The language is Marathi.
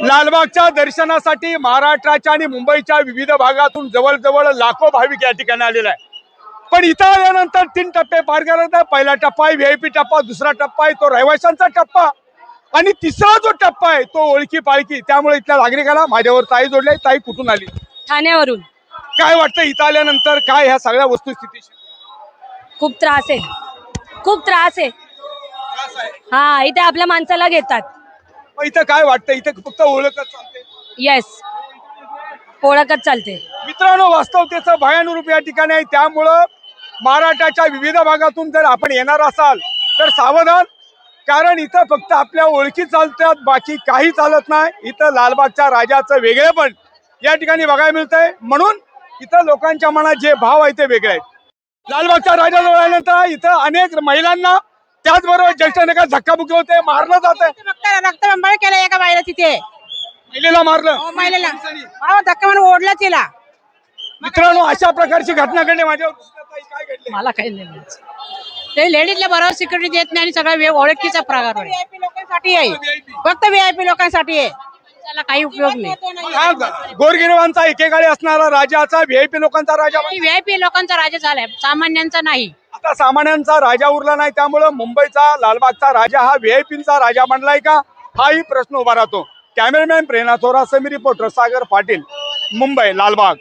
लालबागच्या दर्शनासाठी महाराष्ट्राच्या आणि मुंबईच्या विविध भागातून जवळजवळ लाखो भाविक या ठिकाणी आलेले आहे पण इथं आल्यानंतर तीन टप्पे पार आहे पहिला टप्पा आहे व्हीआयपी टप्पा दुसरा टप्पा आहे तो रहिवाशांचा टप्पा. आणि तिसरा जो टप्पा आहे तो ओळखी पाळखी. त्यामुळे इथल्या नागरिकाला माझ्यावर ताई जोडले ताई कुठून आली? ठाण्यावरून. काय वाटतं इथं आल्यानंतर काय ह्या सगळ्या वस्तुस्थितीशी? खूप त्रास आहे. खूप त्रास आहे. हा इथे आपल्या माणसाला घेतात. मग इथं काय वाटतं इथं फक्त ओळखच चालते. येस ओळखच चालते. मित्रांनो वास्तवतेचं भयान रूप या ठिकाणी आहे. त्यामुळं महाराष्ट्राच्या विविध भागातून जर आपण येणार असाल तर सावधान. कारण इथं फक्त आपल्या ओळखी चालतात बाकी काही चालत नाही. इथं लालबागच्या राजाचं वेगळेपण या ठिकाणी बघायला मिळतंय. म्हणून इथं लोकांच्या मनात जे भाव आहे ते वेगळे आहेत. लालबागच्या राजाजवळ आल्यानंतर इथं अनेक महिलांना त्याचबरोबर ज्येष्ठ नायका धक्काबुक्की होते मारलं जात रक्त रक्तबंबाळ केलं एका बाईला तिथे. महिलेला मारलं. हो, महिलेला. हो धक्का म्हणून ओढला तिला. मित्रांनो अशा प्रकारची घटना घडली माझ्यावर. दुसऱ्या काय घडले मला काही नाही माहिती. ते लेडीजला बरोबर सिक्युरिटी देत नाही आणि सगळा वे- ओळखीचा प्रकार आहे. व्हीआयपी लोकांसाठी आहे. फक्त व्हीआयपी लोकांसाठी आहे. त्याला काही उपयोग नाही. हा गोरगिरवांचा एकेकाळी असणारा राजाचा व्हीआयपी लोकांचा राजा व्हीआयपी लोकांचा राजा झालाय. सामान्यांचा नाही. आता सामान्यांचा राजा उरला नाही त्यामुळं मुंबईचा लालबागचा राजा हा व्हीआयपीचा राजा बनलाय का? हाही प्रश्न उभा राहतो. Cameraman Prerna Thora Sami reporter Sagar Patil Mumbai Lalbaug.